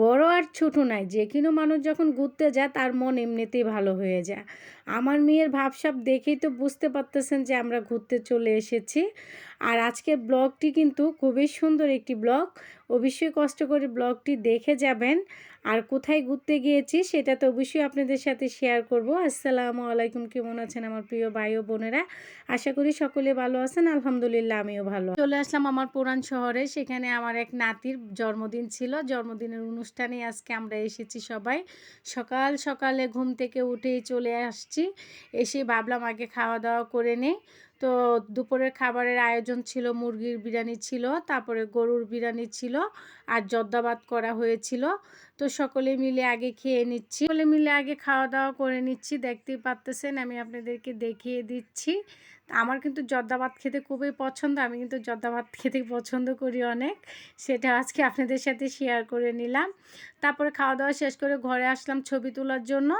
বড় আর ছোট নাই, যে কোনো মানুষ যখন ঘুরতে যায় তার মন এমনিতেই ভালো হয়ে যায়। আমার মেয়ের ভাবসাব দেখেই তো বুঝতে পারতেছেন যে আমরা ঘুরতে চলে এসেছি। আর আজকের ব্লগটি কিন্তু খুবই সুন্দর একটি ব্লগ। অবশ্যই কষ্ট করে ব্লগটি দেখে যাবেন। আর কোথায় ঘুরতে গিয়েছি সেটা তো অবশ্যই আপনাদের সাথে শেয়ার করব। আসসালামু আলাইকুম, কেমন আছেন আমার প্রিয় ভাই ও বোনেরা? আশা করি সকলে ভালো আছেন, আলহামদুলিল্লাহ আমিও ভালো। চলে আসলাম আমার পুরান শহরে, সেখানে আমার এক নাতির জন্মদিন ছিল। জন্মদিনের অনুষ্ঠানে আজকে আমরা এসেছি সবাই। সকাল সকালে ঘুম থেকে উঠেই চলে আসছি। এসে ভাবলাম আগে খাওয়া দাওয়া করে নেই। তো দুপুরের খাবারের আয়োজন ছিল, মুরগির বিরিয়ানি ছিল, তারপরে গরুর বিরিয়ানি ছিল আর জর্দাবাদ করা হয়েছিল। তো সকলে মিলে আগে খেয়ে নিচ্ছি। সকলে মিলে আগে খাওয়া দাওয়া করে নিচ্ছি। দেখতেই পারতেছেন, আমি আপনাদেরকে দেখিয়ে দিচ্ছি। আমার কিন্তু জর্দা ভাত খেতে খুবই পছন্দ, আমি কিন্তু জর্দা ভাত খেতে পছন্দ করি অনেক। সেটা আজকে আপনাদের সাথে শেয়ার করে নিলাম। তারপরে খাওয়া দাওয়া শেষ করে ঘরে আসলাম ছবি তোলার জন্য।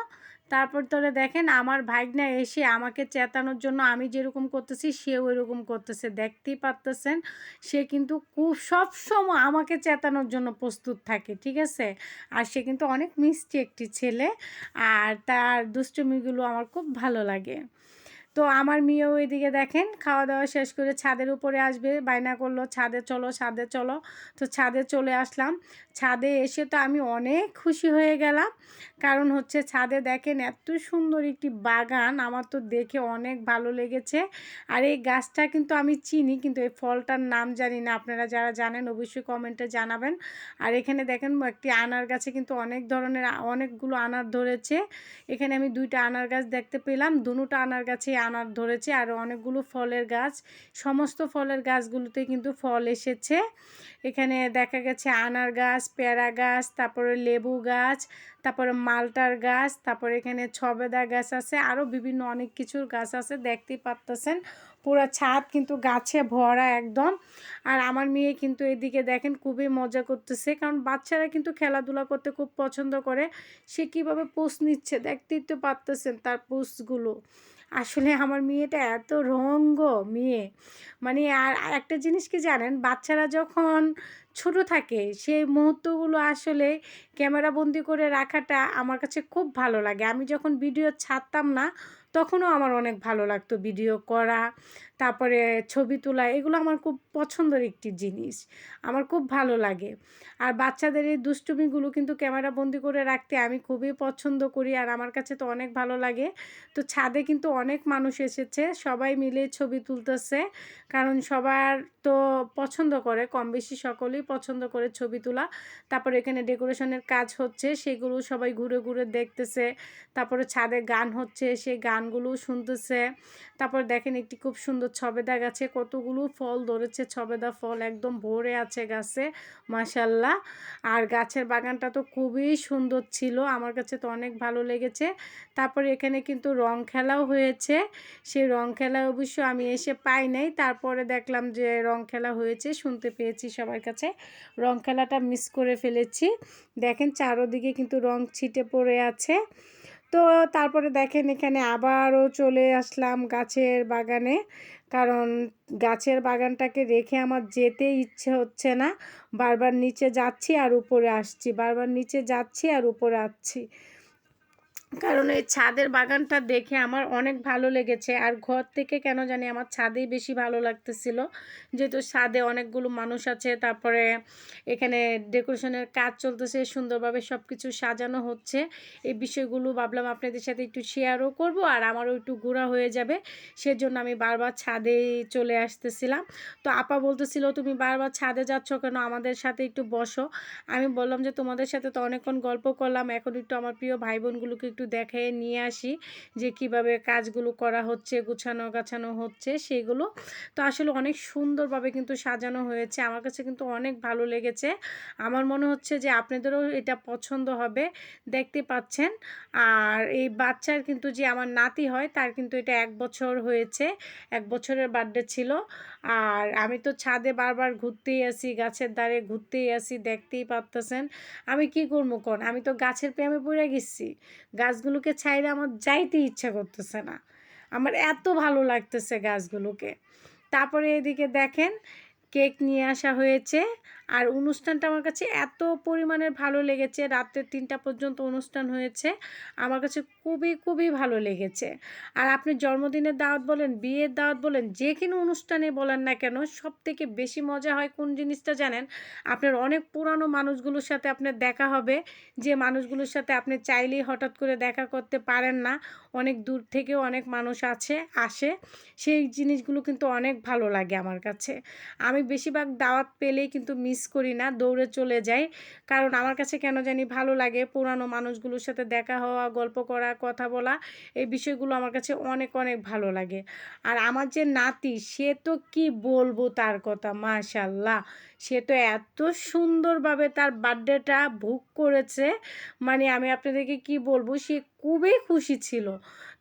তারপর তোরে দেখেন আমার ভাইগনা এসে আমাকে চেতানোর জন্য আমি যেরকম করতেছি, সেও এরকম করতেছে। দেখতেই পারতেছেন, সে কিন্তু খুব সবসময় আমাকে চেতানোর জন্য প্রস্তুত থাকে, ঠিক আছে? আর সে কিন্তু অনেক মিষ্টি একটি ছেলে, আর তার দুষ্টুমিগুলো আমার খুব ভালো লাগে। তো আমার মেয়েও এদিকে দেখেন খাওয়া দাওয়া শেষ করে ছাদের উপরে আসবে, বায়না করল, ছাদে চলো ছাদে চলো। তো ছাদে চলে আসলাম। ছাদে এসে তো আমি অনেক খুশি হয়ে গেলাম। কারণ হচ্ছে ছাদে দেখেন এত সুন্দর একটি বাগান, আমার তো দেখে অনেক ভালো লেগেছে। আর এই গাছটা কিন্তু আমি চিনি, কিন্তু এই ফলটার নাম জানি না, আপনারা যারা জানেন অবশ্যই কমেন্টে জানাবেন। আর এখানে দেখেন একটি আনার গাছে কিন্তু অনেক ধরনের, অনেকগুলো আনার ধরেছে। এখানে আমি দুইটা আনার গাছ দেখতে পেলাম, দুটা আনার গাছে আনার ধরেছে আর অনেকগুলো ফলের গাছ। সমস্ত ফলের গাছগুলোতে কিন্তু ফল এসেছে। এখানে দেখা গেছে আনার গাছ, পেয়ারা গাছ, তারপরে লেবু গাছ, তারপরে মালটার গাছ, তারপরে এখানে ছবেদা গাছ আছে। আরও বিভিন্ন অনেক কিছুর গাছ আছে, দেখতেই পারতেছেন। পুরো ছাদ কিন্তু গাছে ভরা একদম। আর আমার মেয়ে কিন্তু এদিকে দেখেন খুবই মজা করতেছে, কারণ বাচ্চারা কিন্তু খেলাধুলা করতে খুব পছন্দ করে। সে কীভাবে পোস্ট নিচ্ছে, দেখতেই তো পারতেছেন তার পোস্টগুলো আসলে আমার মেয়েটা এত রঙ্গ মেয়ে। মানে আর একটা জিনিস কি জানেন? বাচ্চারা যখন ছোট থাকে, সেই মুহূর্তগুলো আসলে ক্যামেরাবন্দি করে রাখাটা আমার কাছে খুব ভালো লাগে। আমি যখন ভিডিও ছাড়তাম না তখনও আমার অনেক ভালো লাগতো ভিডিও করা, তারপরে ছবি তোলা, এগুলো আমার খুব পছন্দের একটি জিনিস, আমার খুব ভালো লাগে। আর বাচ্চাদের এই দুষ্টুমিগুলো কিন্তু ক্যামেরা বন্দি করে রাখতে আমি খুবই পছন্দ করি আর আমার কাছে তো অনেক ভালো লাগে। তো ছাদে কিন্তু অনেক মানুষ এসেছে, সবাই মিলে ছবি তুলতেছে, কারণ সবার তো পছন্দ করে, কম বেশি সকলেই পছন্দ করে ছবি তোলা। তারপর এখানে ডেকোরেশনের কাজ হচ্ছে, সেগুলো সবাই ঘুরে ঘুরে দেখতেছে, তারপরে ছাদে গান হচ্ছে, সেই গানগুলো শুনতেছে। তারপর দেখেন একটি খুব সুন্দর ছবেদা গাছে কতগুলো ফল ধরেছে। ছবেদা ফল একদম ভরে আছে গাছে মাসাল্লাহ আর গাছের বাগানটা তো খুবই সুন্দর ছিল, আমার কাছে তো অনেক ভালো লেগেছে। তারপরে এখানে কিন্তু রং খেলাও হয়েছে সেই রং খেলা অবশ্য আমি এসে পাই নাই। তারপরে দেখলাম যে রং খেলা হয়েছে, শুনতে পেয়েছি সবার কাছে। রং খেলাটা মিস করে ফেলেছি। দেখেন চারোদিকে কিন্তু রং ছিটে পড়ে আছে। তো তারপরে দেখেন এখানে আবারও চলে আসলাম গাছের বাগানে। কারণ গাছের বাগানটাকে রেখে আমার যেতে ইচ্ছে হচ্ছে না। বারবার নিচে যাচ্ছি আর উপরে আসছি, বারবার নিচে যাচ্ছি আর উপরে আসছি। কারণ এই ছাদের বাগানটা দেখে আমার অনেক ভালো লেগেছে। আর ঘর থেকে কেন জানি আমার ছাদেই বেশি ভালো লাগতেছিল। যেহেতু ছাদে অনেকগুলো মানুষ আছে, তারপরে এখানে ডেকোরেশনের কাজ চলতেছে, সুন্দরভাবে সব কিছু সাজানো হচ্ছে। এই বিষয়গুলো ভাবলাম আপনাদের সাথে একটু শেয়ারও করব আর আমারও একটু ঘোরা হয়ে যাবে। সেজন্য আমি বারবার ছাদেই চলে আসতেছিলাম। তো আপা বলতেছিল, তুমি বারবার ছাদে যাচ্ছ কেন? আমাদের সাথে একটু বসো। আমি বললাম যে, তোমাদের সাথে তো অনেকক্ষণ গল্প করলাম। এখন একটু আমার প্রিয় ভাই বোনগুলোকে একটু দেখায় নিয়ে আসি যে কীভাবে কাজগুলো করা হচ্ছে, গুছানো, গাছানো হচ্ছে, সেগুলো। তো আসলে অনেক সুন্দরভাবে কিন্তু সাজানো হয়েছে। আমার কাছে কিন্তু অনেক ভালো লেগেছে। আমার মনে হচ্ছে যে আপনাদেরও এটা পছন্দ হবে। দেখতে পাচ্ছেন? আর এই বাচ্চার কিন্তু যে আমার নাতি হয়, তার কিন্তু এটা এক বছর হয়েছে। এক বছরের বার্থডে ছিল। আর আমি তো ছাদে বারবার ঘুরতেই আসি, গাছের দ্বারে ঘুরতেই আসি, দেখতেই পারতেছেন। আমি কি করব কোন? আমি তো গাছের প্রেমে পড়ে গেছি। গাছগুলোকে ছাইরে আমার যাইতে ইচ্ছা করতেছে না। আমার এত ভালো লাগতেছে গাছগুলোকে। তারপরে এদিকে দেখেন, কেক নিয়ে আসা হয়েছে। আর অনুষ্ঠানটা আমার কাছে এত পরিমাণের ভালো লেগেছে। রাত্রে তিনটা পর্যন্ত অনুষ্ঠান হয়েছে। আমার কাছে খুবই খুবই ভালো লেগেছে। আর আপনি জন্মদিনের দাওয়াত বলেন, বিয়ের দাওয়াত বলেন, যে কোনো অনুষ্ঠানে বলেন না কেন সব থেকে বেশি মজা হয় কোন জিনিসটা জানেন? আপনার অনেক পুরানো মানুষগুলোর সাথে আপনার দেখা হবে। যে মানুষগুলোর সাথে আপনি চাইলেই হঠাৎ করে দেখা করতে পারেন না। অনেক দূর থেকেও অনেক মানুষ আছে, আসে। সেই জিনিসগুলো কিন্তু অনেক ভালো লাগে আমার কাছে। আমি বেশিরভাগ দাওয়াত পেলেই কিন্তু মিস করি না, দৌড়ে চলে যাই। কারণ আমার কাছে কেন জানি ভালো লাগে পুরানো মানুষগুলোর সাথে দেখা হওয়া, গল্প করা, কথা বলা, এই বিষয়গুলো আমার কাছে অনেক অনেক ভালো লাগে। আর আমার যে নাতি, সে তো কি বলব তার কথা মাশাল্লাহ সে তো এত সুন্দরভাবে তার বার্থডেটা ভোগ করেছে। মানে আমি আপনাদেরকে কি বলব, সে খুবই খুশি ছিল।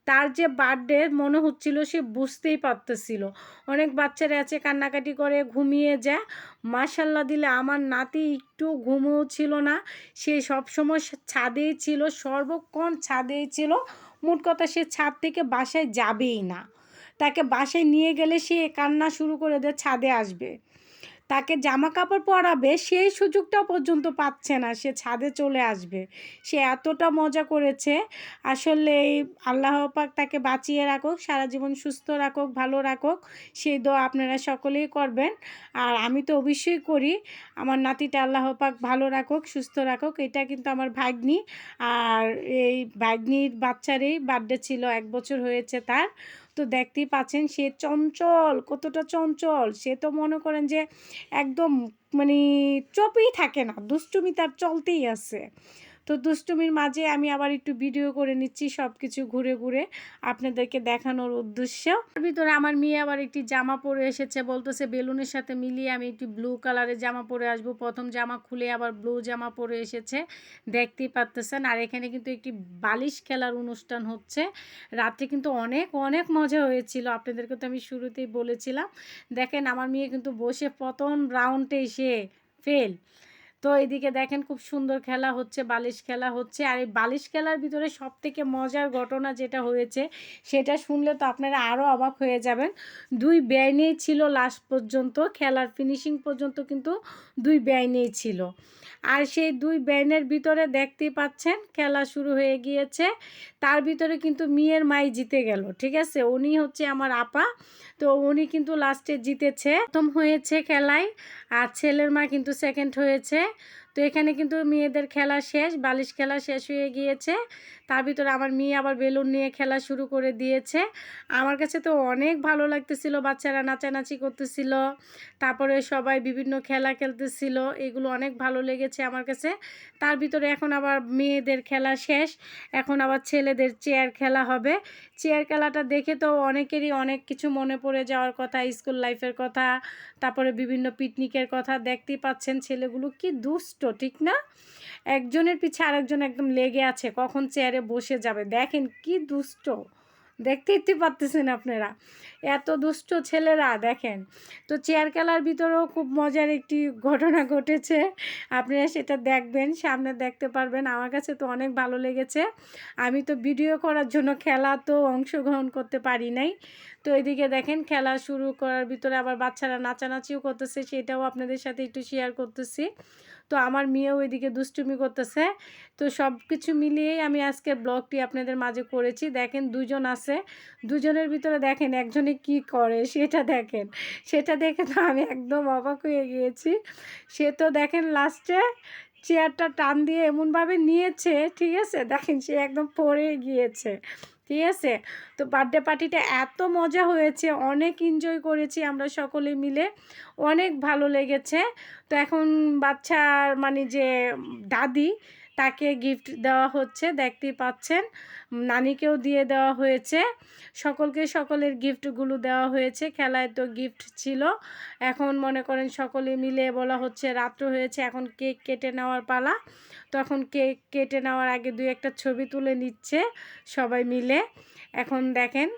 তার যে বার্থডে মনে হচ্ছিল সে বুঝতেই পারতেছিল। অনেক বাচ্চারা আছে, কান্নাকাটি করে, ঘুমিয়ে যায়। মাশাল্লাহ দিলে আমার নাতি একটু ঘুমও ছিল না। সে সবসময় ছাদেই ছিল, সর্বক্ষণ ছাদেই ছিল। মোট কথা সে ছাদ থেকে বাসায় যাবেই না। তাকে বাসায় নিয়ে গেলে সে কান্না শুরু করে দেয়, ছাদে আসবে। তাকে জামা কাপড় পরাবে সেই সুযোগটাও পর্যন্ত পাচ্ছে না। সে ছাদে চলে আসবে। সে এতটা মজা করেছে। আসলে এই আল্লাহ পাক তাকে বাঁচিয়ে রাখুক, সারা জীবন সুস্থ রাখুক, ভালো রাখুক। সেই দোয়া আপনারা সকলেই করবেন। আর আমি তো অবশ্যই করি, আমার নাতিটা আল্লাহ পাক ভালো রাখুক, সুস্থ রাখুক, এটা কিন্তু আমার ভাগ্নি। আর এই ভাগ্নির বাচ্চারই বার্থডে ছিল, এক বছর হয়েছে তার। তো দেখতেই পাচ্ছেন সে চঞ্চল, কতটা চঞ্চল। সে তো মনে করেন যে একদম মানে চপেই থাকে না, দুষ্টুমি তার চলতেই আছে। তো দুষ্টুমির মাঝে আমি আবার একটু ভিডিও করে নিচ্ছি সব কিছু ঘুরে ঘুরে আপনাদেরকে দেখানোর উদ্দেশ্য। ভিতরে আমার মেয়ে আবার একটি জামা পরে এসেছে, বলতেছে বেলুনের সাথে মিলিয়ে আমি একটি ব্লু কালারের জামা পরে আসব। প্রথম জামা খুলে আবার ব্লু জামা পরে এসেছে, দেখতেই পারতেছেন। আর এখানে কিন্তু একটি বালিশ খেলার অনুষ্ঠান হচ্ছে। রাত্রে কিন্তু অনেক অনেক মজা হয়েছিল, আপনাদেরকে তো আমি শুরুতেই বলেছিলাম। দেখেন আমার মেয়ে কিন্তু বসে প্রথম রাউন্ডে এসে ফেল তো এদিকে দেখেন খুব সুন্দর খেলা হচ্ছে, বালিশ খেলা হচ্ছে। আর এই বালিশ খেলার ভিতরে সব থেকে মজার ঘটনা যেটা হয়েছে, সেটা শুনলে তো আপনারা আরও অবাক হয়ে যাবেন। দুই ব্যয় ছিল লাস্ট পর্যন্ত, খেলার ফিনিশিং পর্যন্ত কিন্তু দুই ব্যয় ছিল। আর সেই দুই ব্যানের ভিতরে দেখতেই পাচ্ছেন, খেলা শুরু হয়ে গিয়েছে। তার ভিতরে কিন্তু মেয়ের মাই জিতে গেল, ঠিক আছে? উনি হচ্ছে আমার আপা, তো উনি কিন্তু লাস্টে জিতেছে। প্রথম হয়েছে খেলায়। আর ছেলের মা কিন্তু সেকেন্ড হয়েছে। তো এখানে কিন্তু মেয়েদের খেলা শেষ, বালিশ খেলা শেষ হয়ে গিয়েছে। তার ভিতরে আমার মেয়ে আবার বেলুন নিয়ে খেলা শুরু করে দিয়েছে। আমার কাছে তো অনেক ভালো লাগতেছিল, বাচ্চারা নাচানাচি করতেছিল। তারপরে সবাই বিভিন্ন খেলা খেলতেছিল, এগুলো অনেক ভালো লেগেছে আমার কাছে। তার ভিতরে এখন আবার মেয়েদের খেলা শেষ, এখন আবার ছেলেদের চেয়ার খেলা হবে। চেয়ার খেলাটা দেখে তো অনেকেরই অনেক কিছু মনে পড়ে যাওয়ার কথা, স্কুল লাইফের কথা, তারপরে বিভিন্ন পিকনিকের কথা দেখতেই পাচ্ছেন ছেলেগুলো কি দুষ্ট, ঠিক না? একজনের পিছে আরেকজন একদম লেগে আছে, কখন চেয়ারে বসে যাবে? দেখেন কি দুষ্ট। দেখতে ইতে পারতেছেন আপনারা। এত দুষ্ট ছেলেরা, দেখেন। তো চেয়ার খেলার ভিতরেও খুব মজার একটি ঘটনা ঘটেছে। আপনারা সেটা দেখবেন, সামনে দেখতে পারবেন। আমার কাছে তো অনেক ভালো লেগেছে। আমি তো ভিডিও করার জন্য খেলা তো অংশগ্রহণ করতে পারি নাই। তো এদিকে দেখেন, খেলা শুরু করার ভিতরে আবার বাচ্চারা নাচানাচিও করতেছে, সেটাও আপনাদের সাথে একটু শেয়ার করতেছি। তো আমার মেয়েও এদিকে দুষ্টুমি করতেছে। তো সব কিছু মিলিয়েই আমি আজকে ব্লগটি আপনাদের মাঝে করেছি। দেখেন দুজন আছে। দুজনের ভিতরে দেখেন একজনে কি করে, সেটা দেখেন। সেটা দেখে তো আমি একদম অবাক হয়ে গিয়েছি। সে তো দেখেন লাস্টে চেয়ারটা টান দিয়ে এমনভাবে নিয়েছে, ঠিক আছে? দেখেন সে একদম পড়ে গিয়েছে। ঠিক আছে? তো বার্থডে পার্টিটা এত মজা হয়েছে, অনেক এনজয় করেছি আমরা সকলে মিলে, অনেক ভালো লেগেছে। তো এখন বাচ্চার মানে যে দাদি, তাকে গিফট দেওয়া হচ্ছে, দেখতেই পাচ্ছেন। নানিকেও দিয়ে দেওয়া হয়েছে, সকলকে সকলের গিফটগুলো দেওয়া হয়েছে, খেলায় তো গিফট ছিল। এখন মনে করেন সকলে মিলে বলা হচ্ছে, রাত্র হয়েছে, এখন কেক কেটে নেওয়ার পালা। তখন কেক কেটে নেওয়ার আগে দুই একটা ছবি তুলে নিচ্ছে সবাই মিলে। এখন দেখেন,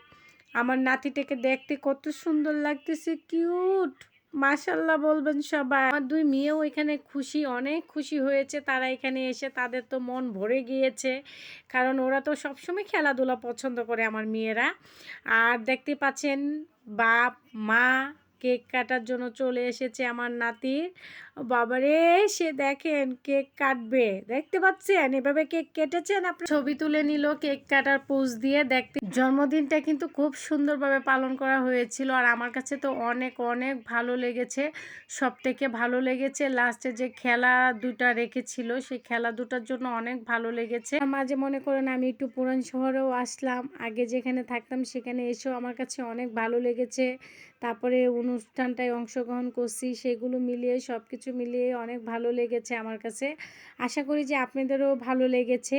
আমার নাতিটাকে দেখতে কত সুন্দর লাগতেছে, কিউট! মাশাল্লাহ বলবেন সবাই। আমার দুই মেয়েও এখানে খুশি, অনেক খুশি হয়েছে তারা এখানে এসে, তাদের তো মন ভরে গিয়েছে। কারণ ওরা তো সবসময় খেলাধুলা পছন্দ করে আমার মেয়েরা। আর দেখতে পাচ্ছেন বাপ, মা কেক কাটার জন্য চলে এসেছে আমার নাতি। বাবারে, সে দেখেন কেক কাটবে। দেখতে পাচ্ছেন? এভাবে কেক কেটেছেন আপনি ছবি তুলে নিল কেক কাটার পোজ দিয়ে। দেখতে জন্মদিনটা কিন্তু খুব সুন্দরভাবে পালন করা হয়েছিল আর আমার কাছে তো অনেক অনেক ভালো লেগেছে। সব থেকে ভালো লেগেছে। লাস্টে যে খেলা দুটা রেখেছিল, সেই খেলা দুটার জন্য অনেক ভালো লেগেছে। মাঝে মনে করেন আমি একটু পুরান শহরেও আসলাম। আগে যেখানে থাকতাম সেখানে এসেও আমার কাছে অনেক ভালো লেগেছে। তারপরে অনুষ্ঠানটায় অংশগ্রহণ করছি, সেগুলো মিলিয়ে সব কিছু মিলিয়ে অনেক ভালো লেগেছে আমার কাছে। আশা করি যে আপনাদেরও ভালো লেগেছে।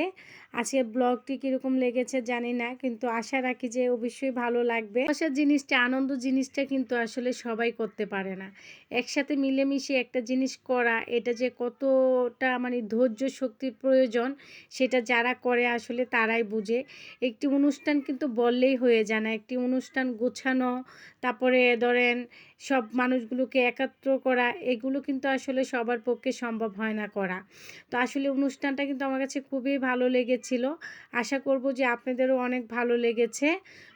আজকে ব্লগটি কীরকম লেগেছে জানি না, কিন্তু আশা রাখি যে অবশ্যই ভালো লাগবে। ভালোবাসার জিনিসটা, আনন্দ জিনিসটা কিন্তু আসলে সবাই করতে পারে না। একসাথে মিলেমিশে একটা জিনিস করা, এটা যে কতটা মানে ধৈর্য শক্তির প্রয়োজন, সেটা যারা করে আসলে তারাই বুঝে। একটি অনুষ্ঠান কিন্তু বললেই হয়ে যায় না। একটি অনুষ্ঠান গোছানো, তারপরে ধরেন সব মানুষগুলোকে একাত্র করা, এগুলো কিন্তু আসলে সবার পক্ষে সম্ভব হয় না করা। তো আসলে অনুষ্ঠানটা কিন্তু আমার কাছে খুবই ভালো লেগেছিল আশা করব যে আপনাদেরও অনেক ভালো লেগেছে।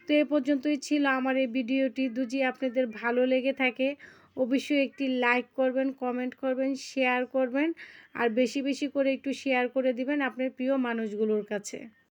তো এ পর্যন্তই ছিল আমার এই ভিডিওটি। দুজি, আপনাদের ভালো লেগে থাকে অবশ্যই একটি লাইক করবেন কমেন্ট করবেন শেয়ার করবেন আর বেশি বেশি করে একটু শেয়ার করে দিবেন আপনার প্রিয় মানুষগুলোর কাছে।